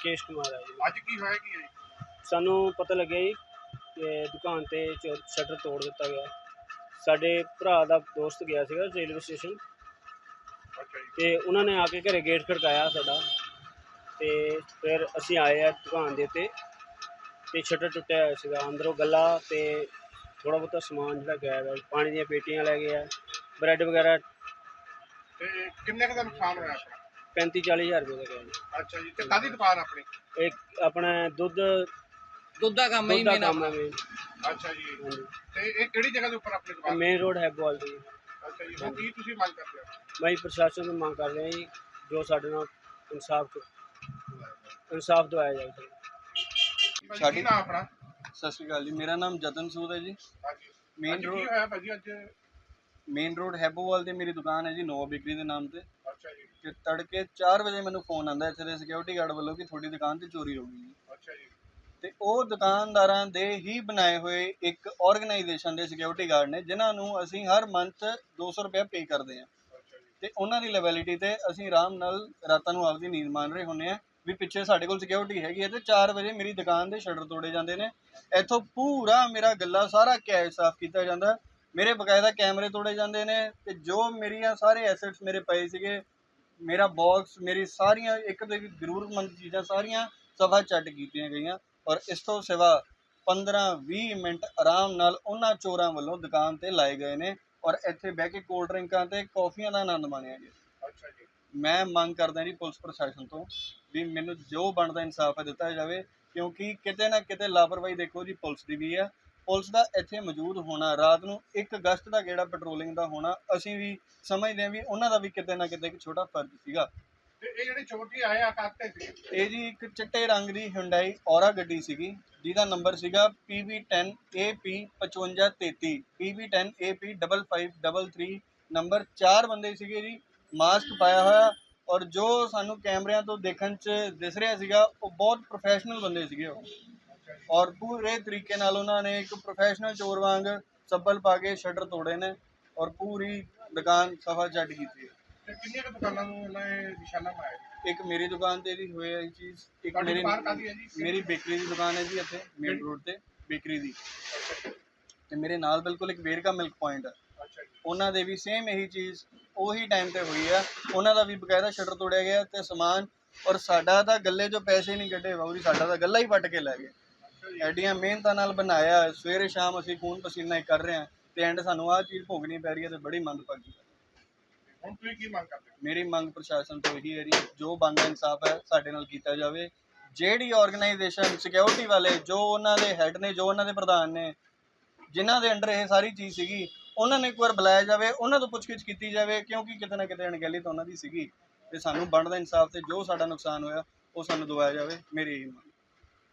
ਮੁਕੇਸ਼ ਕੁਮਾਰ ਹੈ ਜੀ। ਅੱਜ ਕੀ ਹੋਇਆ ਕੀ ਹੈ ਜੀ? ਸਾਨੂੰ ਪਤਾ ਲੱਗਿਆ ਜੀ ਕਿ ਦੁਕਾਨ ਤੇ ਸ਼ਟਰ ਤੋੜ ਦਿੱਤਾ ਗਿਆ। ਸਾਡੇ ਭਰਾ ਦਾ ਦੋਸਤ ਗਿਆ ਸੀਗਾ ਰੇਲਵੇ ਸਟੇਸ਼ਨ ਅੱਛਾ ਜੀ। ਤੇ ਉਹਨਾਂ ਨੇ ਆ ਕੇ ਘਰੇ ਗੇਟ ਖੜਕਾਇਆ ਸਾਡਾ ਤੇ ਫਿਰ ਅਸੀਂ ਆਏ ਆ ਦੁਕਾਨ ਦੇ ਉੱਤੇ ਤੇ ਸ਼ਟਰ ਟੁੱਟਿਆ ਹੋਇਆ ਸੀਗਾ। ਅੰਦਰੋਂ ਗੱਲਾ ਤੇ ਥੋੜਾ ਬਹੁਤਾ ਸਮਾਨ ਜਿਹੜਾ ਗਾਇਬ ਹੈ ਪਾਣੀ ਦੀਆਂ ਪੇਟੀਆਂ ਲੈ ਗਏ ਆ ਬ੍ਰੈਡ ਵਗੈਰਾ ਤੇ ਕਿੰਨੇ ਕੁ ਦਾ ਨੁਕਸਾਨ ਹੋਇਆ ਆਪਣਾ? 35 40 ਹਜ਼ਾਰ ਰੁਪਏ ਦਾ ਜੀ ਅੱਛਾ ਜੀ ਤੇ ਕਾਦੀ ਦੁਕਾਨ ਆਪਣੀ? ਇੱਕ ਆਪਣਾ ਦੁੱਧ ਦੁੱਧ ਦਾ ਕੰਮ ਹੀ ਦੁੱਧ ਦਾ ਮੇਨ ਕੰਮ ਹੈ ਅੱਛਾ ਜੀ। ਤੇ ਇਹ ਕਿਹੜੀ ਜਗ੍ਹਾ ਦੇ ਉੱਪਰ ਆਪਣੀ ਦੁਕਾਨ? ਮੇਨ ਰੋਡ ਹੈ ਬੋਲ ਦੀ ਅੱਛਾ ਜੀ ਹੁਣ ਕੀ ਤੁਸੀਂ ਮੰਗ ਕਰਦੇ ਹੋ? ਮੈਂ ਪ੍ਰਸ਼ਾਸਨ ਤੋਂ ਮੰਗ ਕਰ ਰਿਹਾ ਜੀ ਜੋ ਸਾਡੇ ਨਾਲ ਇਨਸਾਫ ਇਨਸਾਫ ਦਵਾਇਆ ਜਾਵੇ। ਸਾਡੀ ਸਾਡੀ- ਨਾ ਆਪਣਾ? ਸਤਿ ਸ਼੍ਰੀ ਅਕਾਲ ਜੀ ਮੇਰਾ ਨਾਮ ਜਤਨ ਸੂਦ ਹੈ ਜੀ। ਹਾਂਜੀ। ਕੀ road- ਹੋਇਆ ਭਾਜੀ ਅੱਜ? ਮੇਨ ਰੋਡ ਹੈਬੋਵਾਲ ਤੇ ਮੇਰੀ ਦੁਕਾਨ ਹੈ ਜੀ ਨੋਵਾ ਬੇਕਰੀ ਦੇ ਨਾਮ ਤੇ। ਅੱਛਾ ਜੀ। ਕਿ ਤੜਕੇ 4 ਵਜੇ ਮੈਨੂੰ ਫੋਨ ਆਂਦਾ ਇੱਥੇ ਦੇ ਸਿਕਿਉਰਿਟੀ ਗਾਰਡ ਵੱਲੋਂ ਕਿ ਤੁਹਾਡੀ ਦੁਕਾਨ ਤੇ ਚੋਰੀ ਹੋ ਗਈ। ਅੱਛਾ ਜੀ। ਤੇ ਉਹ ਦੁਕਾਨਦਾਰਾਂ ਦੇ ਹੀ ਬਣਾਏ ਹੋਏ ਇੱਕ ਆਰਗੇਨਾਈਜੇਸ਼ਨ ਦੇ ਸਿਕਿਉਰਿਟੀ ਗਾਰਡ ਨੇ ਜਿਨ੍ਹਾਂ ਨੂੰ ਅਸੀਂ ਹਰ ਮੰਥ 200 ਰੁਪਏ ਪੇ ਕਰਦੇ ਹਾਂ। ਤੇ ਉਹਨਾਂ ਦੀ ਲੈਵਲਿਟੀ ਤੇ ਅਸੀਂ ਆਰਾਮ ਨਾਲ ਰਾਤਾਂ ਨੂੰ ਆਪਦੀ ਨੀਂਦ ਮਾਣ ਰਹੇ ਹੁੰਨੇ ਆ ਵੀ ਪਿੱਛੇ ਸਾਡੇ ਕੋਲ ਸਿਕਿਉਰਿਟੀ ਹੈਗੀ ਹੈ ਤੇ 4 ਵਜੇ ਮੇਰੀ ਦੁਕਾਨ ਦੇ ਸ਼ਟਰ ਤੋੜੇ ਜਾਂਦੇ ਨੇ। ਇੱਥੋਂ ਪੂਰਾ ਮੇਰਾ ਗੱਲਾ ਸਾਰਾ ਕੈਸ਼ ਸਾਫ਼ ਕੀਤਾ ਜਾਂਦਾ। ਮੇਰੇ ਬਕਾਇਦਾ ਕੈਮਰੇ ਤੋੜੇ ਜਾਂਦੇ ਨੇ ਤੇ ਜੋ ਮੇਰੀਆਂ ਸਾਰੇ ਐਸੈਟਸ ਮੇਰੇ ਪਏ ਸੀਗੇ ਮੇਰਾ ਬਾਕਸ ਮੇਰੀ ਸਾਰੀਆਂ ਇੱਕ ਤੋਂ ਇੱਕ ਜ਼ਰੂਰਤਮੰਦ ਚੀਜ਼ਾਂ ਸਾਰੀਆਂ ਸਭਾ ਚੱਟ ਕੀਤੀਆਂ ਗਈਆਂ ਔਰ ਇਸ ਤੋਂ ਸਿਵਾ 15-20 ਮਿੰਟ ਆਰਾਮ ਨਾਲ ਉਹਨਾਂ ਚੋਰਾਂ ਵੱਲੋਂ ਦੁਕਾਨ ਤੇ ਲਾਏ ਗਏ ਨੇ ਔਰ ਇੱਥੇ ਬਹਿ ਕੇ ਕੋਲਡ ਡਰਿੰਕਾਂ ਤੇ ਕੌਫੀਆਂ ਦਾ ਆਨੰਦ ਮਾਣਿਆ ਗਿਆ। ਅੱਛਾ ਜੀ। ਮੈਂ ਮੰਗ ਕਰਦਾ ਜੀ ਪੁਲਿਸ ਪ੍ਰਸ਼ਾਸਨ ਤੋਂ ਵੀ ਮੈਨੂੰ ਜੋ ਬਣਦਾ ਇਨਸਾਫ ਦਿੱਤਾ ਜਾਵੇ ਕਿਉਂਕਿ ਕਿਤੇ ਨਾ ਕਿਤੇ ਲਾਪਰਵਾਹੀ ਦੇਖੋ ਜੀ ਪੁਲਿਸ ਦੀ ਵੀ ਹੈ ਪੁਲਿਸ ਦਾ ਇੱਥੇ ਮੌਜੂਦ ਹੋਣਾ ਰਾਤ ਨੂੰ 1 ਅਗਸਤ ਦਾ ਜਿਹੜਾ ਪੈਟਰੋਲਿੰਗ ਦਾ ਹੋਣਾ ਅਸੀਂ ਵੀ ਸਮਝਦੇ ਹਾਂ ਵੀ ਉਹਨਾਂ ਦਾ ਵੀ ਕਿਤੇ ਨਾ ਕਿਤੇ ਇੱਕ ਛੋਟਾ ਫਰਜ਼ ਸੀਗਾ। ਤੇ ਇਹ ਜਿਹੜੇ ਜੀ ਆਏ ਆ ਕਾਤੇ ਸੀ ਇਹ ਜੀ ਇੱਕ ਚਿੱਟੇ ਰੰਗ ਦੀ Hyundai ਔਰਾ ਗੱਡੀ ਸੀਗੀ ਜਿਹਦਾ ਨੰਬਰ ਸੀਗਾ PB10AP5533 PB10AP5533 ਨੰਬਰ 4 ਬੰਦੇ ਸੀਗੇ ਜੀ ਮਾਸਕ ਪਾਇਆ ਹੋਇਆ ਔਰ ਜੋ ਸਾਨੂੰ ਕੈਮਰਿਆਂ ਤੋਂ ਦੇਖਣ 'ਚ ਦਿਸ ਰਿਹਾ ਸੀਗਾ ਉਹ ਬਹੁਤ ਪ੍ਰੋਫੈਸ਼ਨਲ ਬੰਦੇ ਸੀਗੇ ਉਹ। ਔਰ ਪੂਰੇ ਤਰੀਕੇ ਨਾਲ ਉਹਨਾਂ ਨੇ ਇੱਕ ਪ੍ਰੋਫੈਸ਼ਨਲ ਚੋਰ ਵਾਂਗ ਚੱਪਲ ਪਾ ਕੇ ਸ਼ਟਰ ਤੋੜੇ ਨੇ ਔਰ ਪੂਰੀ ਦੁਕਾਨ ਸਫਾ ਚੱਟ ਕੀਤੀ ਹੈ। ਤੇ ਕਿੰਨੀਆਂ ਕੁ ਦੁਕਾਨਾਂ ਨੂੰ ਇਹਨਾਂ ਨੇ ਨਿਸ਼ਾਨਾ ਮਾਰਿਆ ਜੀ? ਇੱਕ ਮੇਰੀ ਦੁਕਾਨ ਤੇ ਵੀ ਹੋਇਆ ਇਹ ਚੀਜ਼ ਇੱਕ ਤੁਹਾਡੀ ਮੇਰੀ ਦੁਕਾਨ ਕਾਹਦੀ ਹੈ ਜੀ? ਮੇਰੀ ਬੇਕਰੀ ਦੀ ਦੁਕਾਨ ਹੈ ਜੀ ਇੱਥੇ ਮੇਨ ਰੋਡ ਤੇ ਬੇਕਰੀ ਦੀ। ਤੇ ਮੇਰੇ ਨਾਲ ਬਿਲਕੁਲ ਇੱਕ ਵੇਰਕਾ ਮਿਲਕ ਪੁਆਇੰਟ ਹੈ। ਅੱਛਾ ਜੀ। ਉਹਨਾਂ ਦੇ ਵੀ ਸੇਮ ਇਹੀ ਚੀਜ਼ ਉਹੀ ਟਾਈਮ ਤੇ ਹੋਈ ਆ। ਉਹਨਾਂ ਦਾ ਵੀ ਬਕਾਇਦਾ ਸ਼ਟਰ ਤੋੜਿਆ ਗਿਆ ਤੇ ਸਮਾਨ ਔਰ ਸਾਡਾ ਤਾਂ ਗੱਲੇ 'ਚੋਂ ਪੈਸੇ ਨਹੀਂ ਕੱਢੇ ਬਾਊ ਜੀ ਸਾਡਾ ਤਾਂ ਗੱਲਾ ਹੀ ਵੱਟ ਕੇ ਲੈ ਗਏ। ਐਡੀਆਂ ਮਿਹਨਤਾਂ ਨਾਲ ਬਣਾਇਆ ਸਵੇਰੇ ਸ਼ਾਮ ਅਸੀਂ ਖੂਨ ਪਸੀਨਾ ਹੀ ਕਰ ਰਹੇ ਹਾਂ ਤੇ ਐਂਡ ਸਾਨੂੰ ਆਹ ਚੀਜ਼ ਭੋਗਣੀ ਪੈ ਰਹੀ ਹੈ ਤੇ ਬੜੀ ਮੰਦਭਾਗੀ ਹੈ ਹੁਣ ਤੁਸੀਂ ਕੀ ਮੰਗ ਕਰਦੇ ਹੋ? ਮੇਰੀ ਮੰਗ ਪ੍ਰਸ਼ਾਸਨ ਤੋਂ ਇਹੀ ਹੈ ਜੀ ਜੋ ਬਣਦਾ ਇਨਸਾਫ ਹੈ ਸਾਡੇ ਨਾਲ ਕੀਤਾ ਜਾਵੇ। ਜਿਹੜੀ ਆਰਗੇਨਾਈਜੇਸ਼ਨ ਸਿਕਿਉਰਿਟੀ ਵਾਲੇ ਜੋ ਉਹਨਾਂ ਦੇ ਹੈੱਡ ਨੇ ਜੋ ਉਹਨਾਂ ਦੇ ਪ੍ਰਧਾਨ ਨੇ ਜਿਨ੍ਹਾਂ ਦੇ ਅੰਡਰ ਇਹ ਸਾਰੀ ਚੀਜ਼ ਸੀਗੀ ਉਹਨਾਂ ਨੂੰ ਇੱਕ ਵਾਰ ਬੁਲਾਇਆ ਜਾਵੇ ਉਹਨਾਂ ਤੋਂ ਪੁੱਛਗਿੱਛ ਕੀਤੀ ਜਾਵੇ ਕਿਉਂਕਿ ਕਿਤੇ ਨਾ ਕਿਤੇ ਅਣਗਹਿਲੀ ਤਾਂ ਉਹਨਾਂ ਦੀ ਸੀਗੀ। ਤੇ ਸਾਨੂੰ ਬਣਦਾ ਇਨਸਾਫ ਤੇ ਜੋ ਸਾਡਾ ਨੁਕਸਾਨ ਹੋਇਆ ਉਹ ਸਾਨੂੰ ਦਵਾਇਆ ਜਾਵੇ ਮੇਰੀ ਇਹੀ ਮੰਗ।